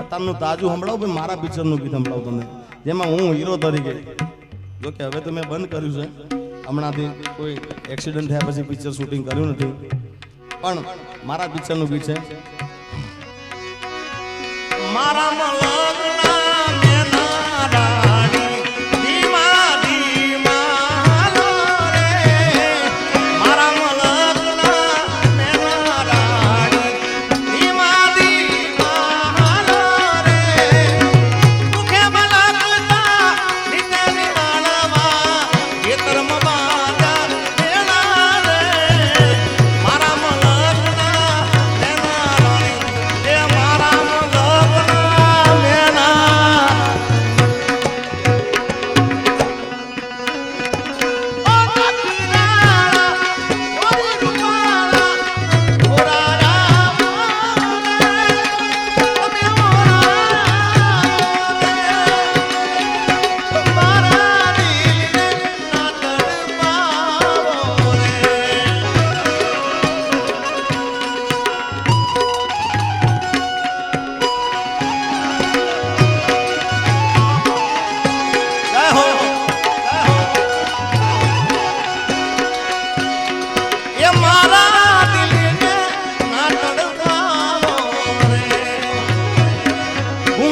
અત્યારનું તાજું સંભળાવું, ભાઈ મારા પિક્ચરનું ગીત સંભળાવું તમને જેમાં હું હીરો તરીકે, જો કે હવે તો મેં બંધ કર્યું છે. હમણાંથી કોઈ એક્સિડન્ટ થયા પછી પિક્ચર શૂટિંગ કર્યું નથી. પણ મારા પિક્ચરનું ગીત છે. મારા મલગના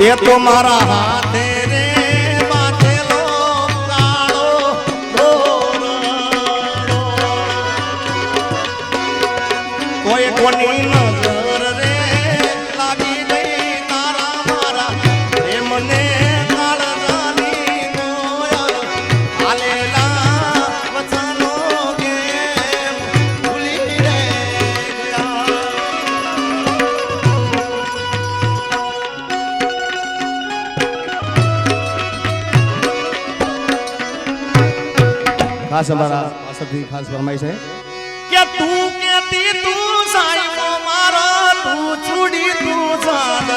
તે તો મારા હાથે રે બાંધેલો કાળો. કોઈ કોની ખાસ અમારા પાસેથી ખાસ ફરમાઈ છે. કે તું કેતી તું સાઈબો મારો, તું છોડી તું ચાંદલો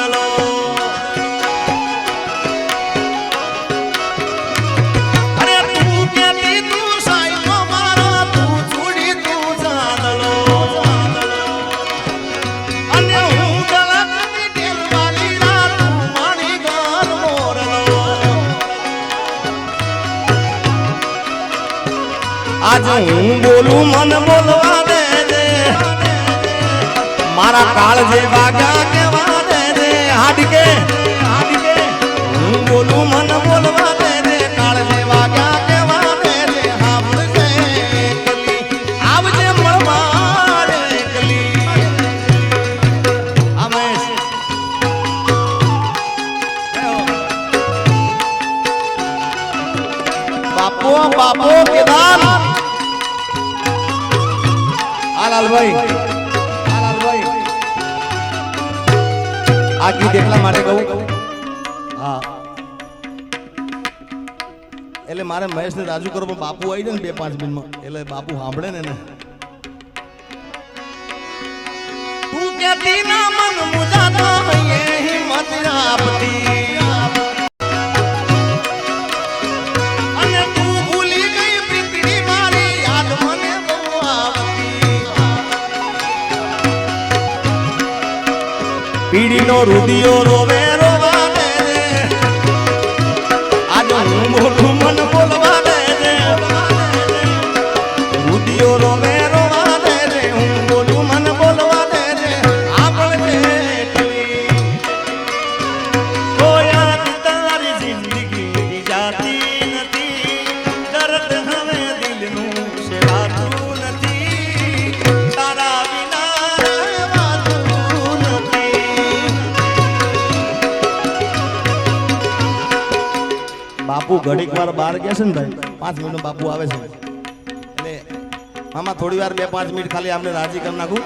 આજ હું બોલું, મન બોલવા દે દે મારા કાળ જે વાગ્યા કેવા દે દે હાડકે હાડકે. હું બોલું, મન બોલવા દે દે કાળ જે વાગ્યા કેવા દે દે સાંભળજે કલી આવજે મળવા રે કલી અમે બાપો બાપો કેદાર એટલા મારે મહેશ ને રાજુ કરો, પણ બાપુ આવી જાય ને બે પાંચ મિનિટમાં. એટલે બાપુ સાંભળે ને એને. તું મન મુજાતા હિંમત આપતી રુદિયો રોવે રોવા બાપુ ઘડીક વાર બહાર ગયા છે ને ભાઈ? પાંચ મિનિટ બાપુ આવે છે. એટલે મામા થોડી વાર બે પાંચ મિનિટ ખાલી આમને રાજી કરી નાખું.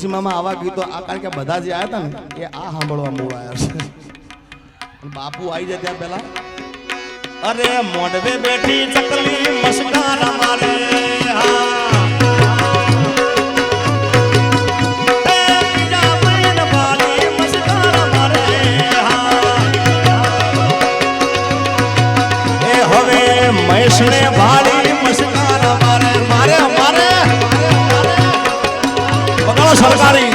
સીમામાં આવા ગીતો કારણ કે બધા જે આવ્યા હતા ને, એ આ સાંભળવા મૂળ છે. બાપુ આવી જાય ત્યાં પહેલા. અરે મોડવે બેઠી ચકલી મસ્કારા મારે Everybody.